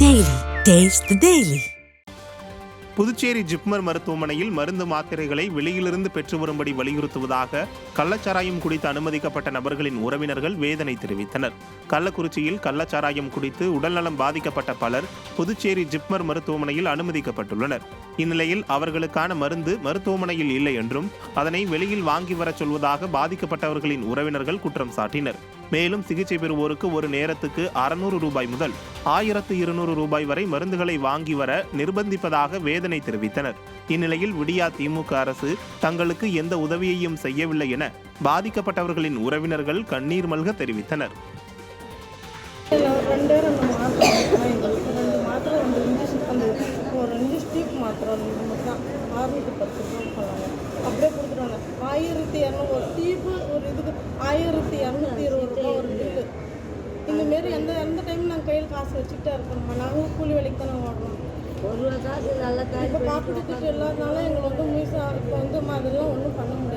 Daily taste daily Puducherry JIPMER மருத்துவமனையில் மருந்து மாத்திரைகளை வெளியிலிருந்து பெற்று வரும்படி வலியுறுத்துவதாக கள்ளச்சாராயம் குடித்து அனுமதிக்கப்பட்ட நபர்களின் உறவினர்கள் வேதனை தெரிவித்தனர். கள்ளக்குறிச்சியில் கள்ளச்சாராயம் குடித்து உடல்நலம் பாதிக்கப்பட்ட பலர் புதுச்சேரி ஜிப்மர் மருத்துவமனையில் அனுமதிக்கப்பட்டுள்ளனர். இந்நிலையில் அவர்களுக்கான மருந்து மருத்துவமனையில் இல்லை என்றும் அதனை வெளியில் வாங்கி வரச் சொல்வதாக பாதிக்கப்பட்டவர்களின் உறவினர்கள் குற்றம் சாட்டினர். மேலும் சிகிச்சை பெறுவோருக்கு ஒரு நேரத்துக்கு அறுநூறு ரூபாய் முதல் ஆயிரத்து இருநூறு ரூபாய் வரை மருந்துகளை வாங்கி வர நிர்பந்திப்பதாக வேதனை தெரிவித்தனர். இந்நிலையில் விடியா திமுக அரசு தங்களுக்கு எந்த உதவியையும் செய்யவில்லை என பாதிக்கப்பட்டவர்களின் உறவினர்கள் கண்ணீர் மல்க தெரிவித்தனர். ஆயிரத்தி இரநூறு ஒரு ஒரு இதுக்கு ஆயிரத்தி இரநூத்தி இந்தமாரி எந்த எந்த டைம் நாங்கள் கையில் காசு வச்சுக்கிட்டே இருக்கணுமா? நாங்கள் கூலி வேலைக்கு தானே ஓடுறோம். ஒரு காசு நல்லா இப்போ காப்பீடு திட்டம் இல்லாதனால எங்களுக்கு வந்து மீசா இப்போ வந்து அதெல்லாம் ஒன்றும் பண்ண முடியாது.